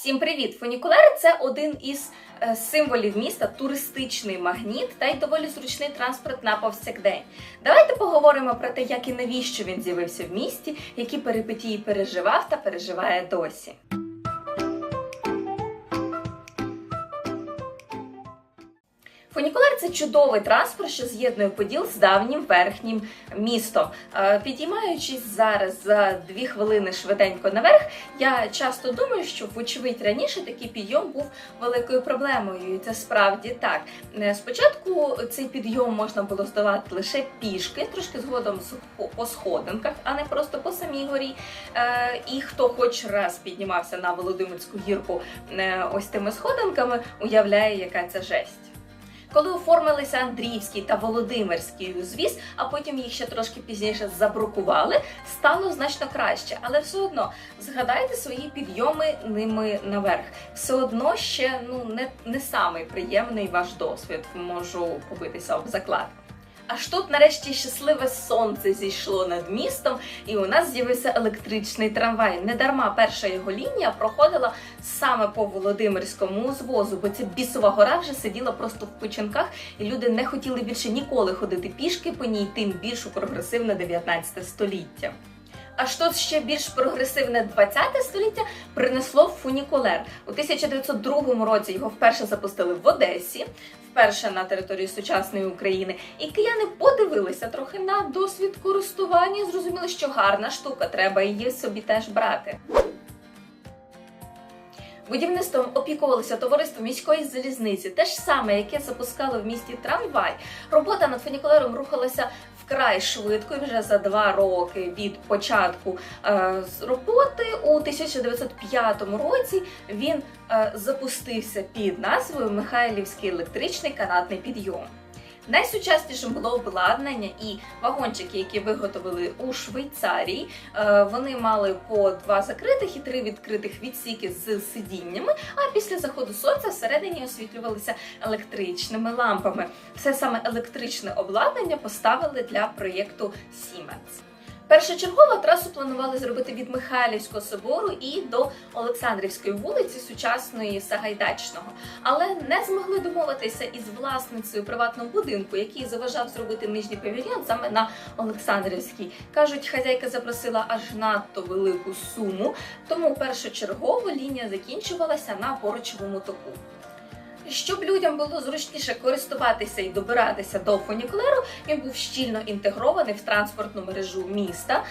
Всім привіт! Фунікулери це один із е, символів міста, туристичний магніт та й доволі зручний транспорт на повсякдень. Давайте поговоримо про те, як і навіщо він з'явився в місті, які перипетії переживав та переживає досі. Фунікулер це чудовий транспорт, що з'єднує поділ з давнім верхнім містом. Е, Підіймаючись зараз за дві хвилини швиденько наверх, я часто думаю, що вочевидь раніше такий підйом був великою проблемою, і це справді так. Е, Спочатку цей підйом можна було здолати лише пішки, трошки згодом по- сходинках, а не просто по самій горі. Е, І хто хоч раз піднімався на Володимирську гірку ось тими сходинками, уявляє, яка це жесть. Коли оформилися Андріївський та Володимирський узвіз, а потім їх ще трошки пізніше забрукували, стало значно краще. Але все одно згадайте свої підйоми ними наверх. Все одно ще ну не, не самий приємний ваш досвід. Можу побитися об заклад. Аж тут нарешті щасливе сонце зійшло над містом, і у нас з'явився електричний трамвай. Недарма перша його лінія проходила саме по Володимирському звозу, бо ця бісова гора вже сиділа просто в печінках, і люди не хотіли більше ніколи ходити пішки по ній, тим більш у прогресивне 19 століття. Аж тут ще більш прогресивне 20 століття принесло фунікулер. У 1902 році його вперше запустили в Одесі, вперше на території сучасної України. І кияни подивилися трохи на досвід користування, і зрозуміли, що гарна штука, треба її собі теж брати. Будівництвом опікувалося товариство міської залізниці, те ж саме, яке запускало в місті трамвай. Робота над фунікулером рухалася вкрай швидко, і вже за два роки від початку е, роботи у 1905 році він е, запустився під назвою Михайлівський електричний канатний підйом. Найсучаснішим було обладнання і вагончики, які виготовили у Швейцарії. Е, Вони мали по два закритих і три відкритих відсіки з сидіннями. А після заходу сонця всередині освітлювалися електричними лампами. Все саме електричне обладнання поставили для проєкту Siemens. Першочергово трасу планували зробити від Михайлівського собору і до Олександрівської вулиці сучасної Сагайдачного, але не змогли домовитися із власницею приватного будинку, який заважав зробити нижній павільйон саме на Олександрівській. кажуть, хазяйка запросила аж надто велику суму, тому першочергово лінія закінчувалася на Порочевому току. Щоб людям було зручніше користуватися і добиратися до фунікулеру, він був щільно інтегрований в транспортну мережу міста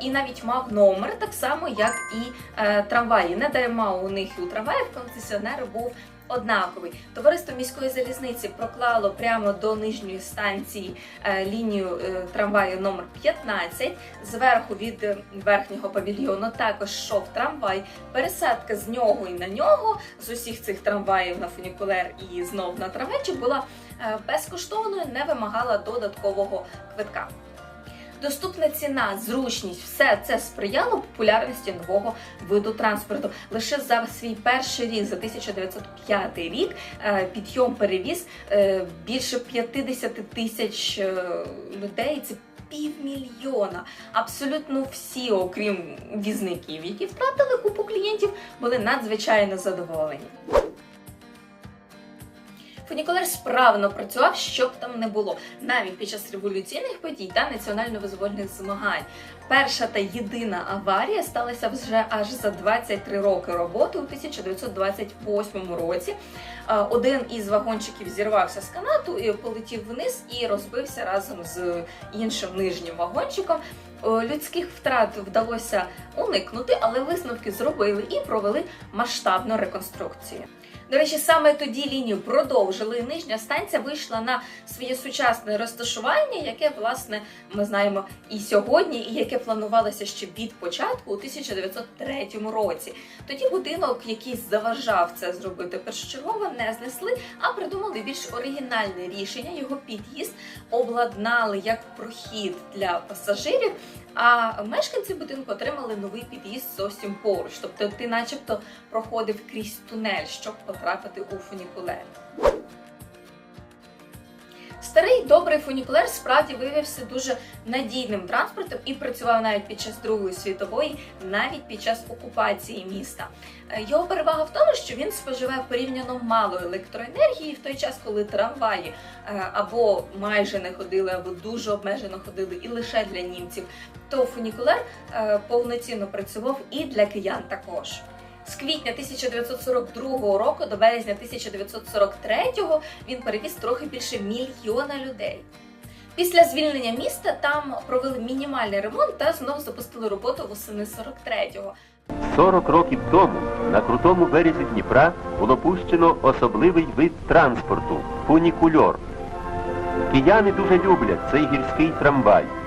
і навіть мав номер, так само як і е, трамваї. Не дарма у них у трамваїв концесіонер був однаковий. Товариство міської залізниці проклало прямо до нижньої станції е, лінію е, трамваю номер 15. Зверху від е, верхнього павільйону також йшов трамвай. Пересадка з нього і на нього з усіх цих трамваїв на фунікулер і знов на трамвайчик була безкоштовною, не вимагала додаткового квитка. Доступна ціна, зручність, все це сприяло популярності нового виду транспорту. Лише за свій перший рік, за 1905 рік, е, підйом перевіз е, більше 50 тисяч е, людей. Це півмільйона. Абсолютно всі, окрім візників, які втратили купу клієнтів, були надзвичайно задоволені. Фунікулер справно працював, що б там не було, навіть під час революційних подій та національно-визвольних змагань. Перша та єдина аварія сталася вже аж за 23 роки роботи у 1928 році. Один із вагончиків зірвався з канату і полетів вниз і розбився разом з іншим нижнім вагончиком. Людських втрат вдалося уникнути, але висновки зробили і провели масштабну реконструкцію. До речі, саме тоді лінію продовжили. Нижня станція вийшла на своє сучасне розташування, яке власне ми знаємо і сьогодні, і яке планувалося ще від початку у 1903 році. Тоді будинок, який заважав це зробити першочергово, не знесли, а придумали більш оригінальне рішення. Його під'їзд обладнали як прохід для пасажирів. А мешканці будинку отримали новий під'їзд зовсім поруч. Тобто ти, начебто, проходив крізь тунель, щоб потрапити у фунікулер. Старий добрий фунікулер справді виявився дуже надійним транспортом і працював навіть під час Другої світової, навіть під час окупації міста. Е, Його перевага в тому, що він споживає порівняно мало електроенергії в той час, коли трамваї е, або майже не ходили, або дуже обмежено ходили, і лише для німців, то фунікулер е, повноцінно працював і для киян також. З квітня 1942 року до березня 1943 він перевіз трохи більше мільйона людей. Після звільнення міста там провели мінімальний ремонт та знову запустили роботу восени 43-го. 40 років тому на крутому березі Дніпра було пущено особливий вид транспорту фунікульор. Кияни дуже люблять цей гірський трамвай. –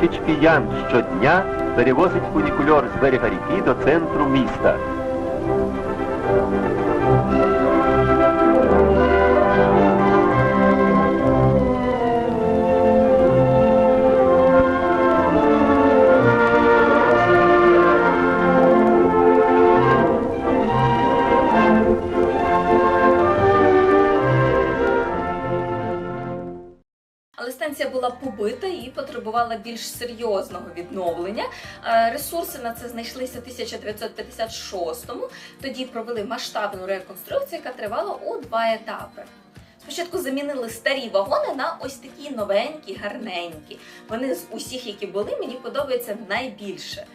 тисяч киян щодня перевозить фунікульор з берега ріки до центру міста. Але станція була побита і потребувала більш серйозного відновлення. Е, Ресурси на це знайшлися 1956-му. Тоді провели масштабну реконструкцію, яка тривала у два етапи. Спочатку замінили старі вагони на ось такі новенькі, гарненькі. Вони з усіх, які були, мені подобаються найбільше.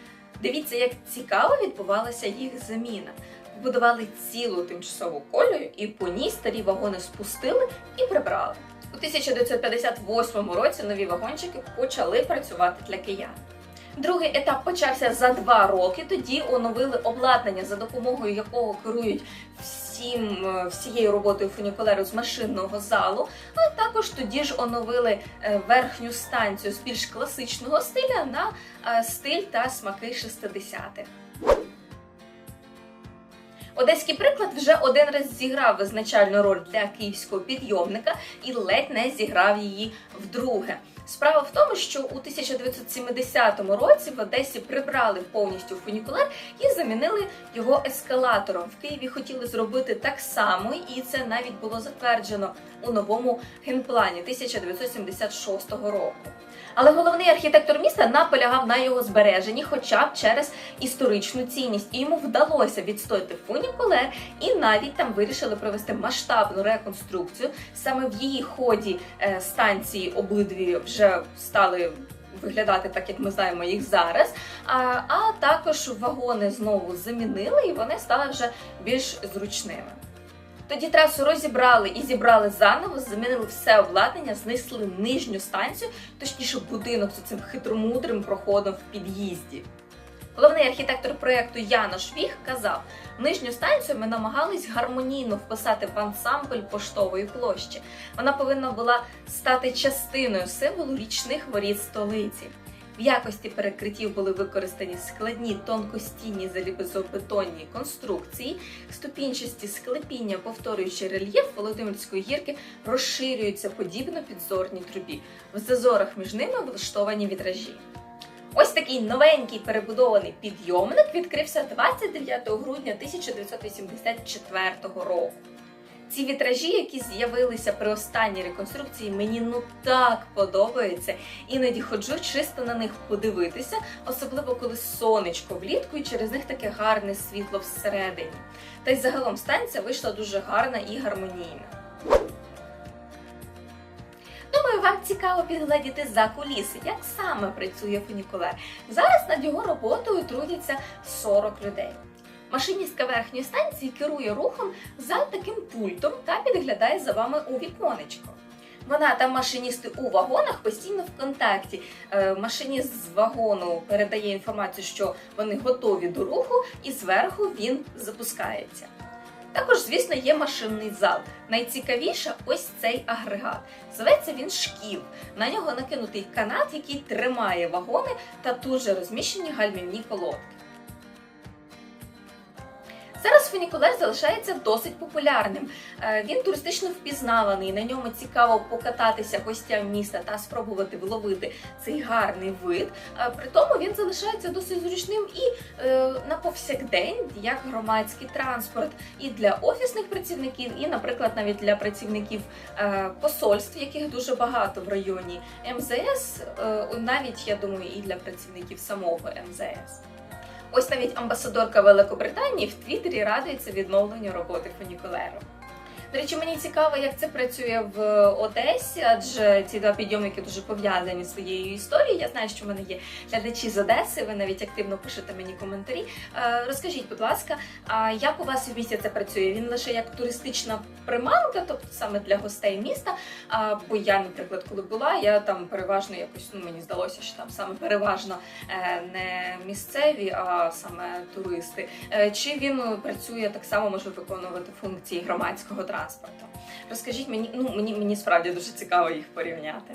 Дивіться, як цікаво відбувалася їх заміна. Побудували цілу тимчасову колію і по ній старі вагони спустили і прибрали. У 1958 році нові вагончики почали працювати для киян. Другий етап почався за два роки. Тоді оновили обладнання, за допомогою якого керують всім, е, всією роботою фунікулеру з машинного залу. А також тоді ж оновили е, верхню станцію з більш класичного стиля на е, стиль та смаки 60-х. Одеський приклад вже один раз зіграв визначальну роль для київського підйомника і ледь не зіграв її вдруге. Справа в тому, що у 1970 році в Одесі прибрали повністю фунікулер і замінили його ескалатором. В Києві хотіли зробити так само, і це навіть було затверджено у новому генплані 1976 року. Але головний архітектор міста наполягав на його збереженні, хоча б через історичну цінність, і йому вдалося відстояти фунікулер, і навіть там вирішили провести масштабну реконструкцію. Саме в її ході е, станції обидві вже стали. Виглядати так, як ми знаємо їх зараз. А, а також вагони знову замінили, і вони стали вже більш зручними. Тоді трасу розібрали і зібрали заново, замінили все обладнання, знесли нижню станцію, точніше будинок з цим хитромудрим проходом в під'їзді. Головний архітектор проєкту Янош Віх казав, нижню станцію ми намагались гармонійно вписати в ансамбль поштової площі. Вона повинна була стати частиною символу річних воріт столиці. В якості перекриттів були використані складні тонкостінні залізобетонні конструкції, ступінчасті склепіння, повторюючи рельєф Володимирської гірки, розширюються подібно підзорній трубі. В зазорах між ними влаштовані вітражі. Ось такий новенький перебудований підйомник відкрився 29 грудня 1984 року. Ці вітражі, які з'явилися при останній реконструкції, мені ну так подобаються. Іноді ходжу чисто на них подивитися, особливо коли сонечко влітку і через них таке гарне світло всередині. Та й загалом станція вийшла дуже гарна і гармонійна. Вам цікаво підгледіти за куліси, як саме працює фунікулер. Зараз над його роботою трудяться 40 людей. Машиністка верхньої станції керує рухом за таким пультом та підглядає за вами у віконечко. Вона та машиністи у вагонах постійно в контакті. Е, Машиніст з вагону передає інформацію, що вони готові до руху, і зверху він запускається. Також, звісно, є машинний зал. Найцікавіше ось цей агрегат. Зветься він шкіл. На нього накинутий канат, який тримає вагони та тут же розміщені гальмівні колодки. Зараз фунікулер залишається досить популярним. Е, Він туристично впізнаваний, на ньому цікаво покататися гостям міста та спробувати вловити цей гарний вид. Е, При тому він залишається досить зручним і е, на повсякдень як громадський транспорт, і для офісних працівників, і, наприклад, навіть для працівників посольств, яких дуже багато в районі МЗС, навіть я думаю, і для працівників самого МЗС. Ось навіть амбасадорка Великобританії в Твіттері радується відновленню роботи фунікулеру. До речі, мені цікаво, як це працює в Одесі, адже ці два підйомники дуже пов'язані своєю історією. Я знаю, що в мене є глядачі з Одеси, ви навіть активно пишете мені коментарі. Е, Розкажіть, будь ласка, а як у вас в місті це працює? Він лише як туристична приманка, тобто саме для гостей міста. Бо я, наприклад, коли була, я там переважно якось ну мені здалося, що там саме переважно е, не місцеві, а саме туристи. Е, Чи він працює так само, може виконувати функції громадського транспорту? Розкажіть мені, ну мені, мені справді дуже цікаво їх порівняти.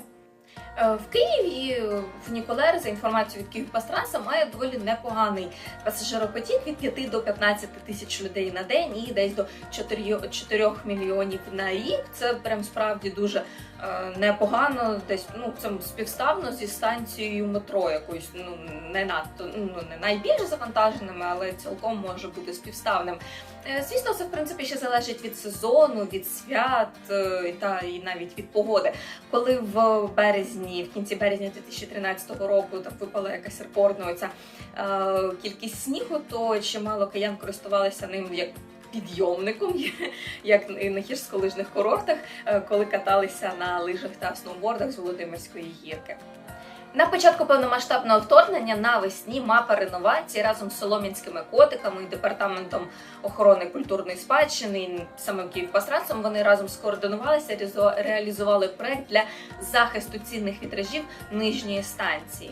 Е, В Києві в Ніколер за інформацією від Київпастранса, має доволі непоганий пасажиропотік від 5 до 15 тисяч людей на день і десь до 4, 4 мільйонів на рік. Це прям справді дуже непогано. Десь ну це співставно зі станцією метро, якоюсь ну не надто ну не найбільш завантаженими, але цілком може бути співставним. Е, Звісно, це в принципі ще залежить від сезону, від свят е, та і навіть від погоди. Коли в березні, в кінці березня 2013 року там випала якась рекордна оця е, кількість снігу, то чимало киян користувалися ним як. Підйомником, як на гірськолижних курортах, е, коли каталися на лижах та сноубордах з Володимирської гірки. На початку повномасштабного вторгнення навесні мапа реновації разом з солом'янськими котиками і департаментом охорони культурної спадщини і самим Київпастрансом вони разом скоординувалися реалізу- реалізували проект для захисту цінних вітражів нижньої станції.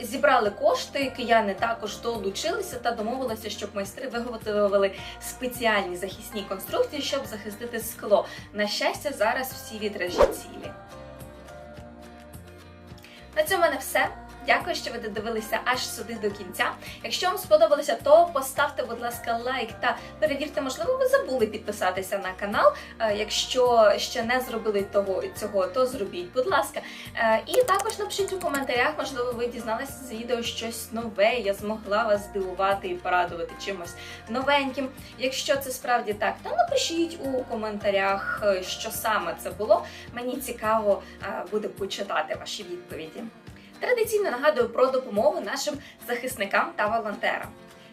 Зібрали кошти, кияни також долучилися та домовилися, щоб майстри виготовили спеціальні захисні конструкції, щоб захистити скло. На щастя, зараз всі вітражі цілі. На цьому в мене все. Дякую, що ви додивилися аж сюди до кінця. Якщо вам сподобалося, то поставте, будь ласка, лайк та перевірте, можливо, ви забули підписатися на канал. Е, Якщо ще не зробили того цього, то зробіть, будь ласка. Е, І також напишіть у коментарях, можливо, ви дізналися з відео щось нове. Я змогла вас здивувати і порадувати чимось новеньким. Якщо це справді так, то напишіть у коментарях, е, що саме це було. Мені цікаво буде почитати ваші відповіді. Традиційно нагадую про допомогу нашим захисникам та волонтерам.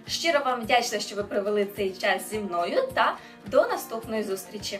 Щиро вам вдячна, що ви провели цей час зі мною та до наступної зустрічі!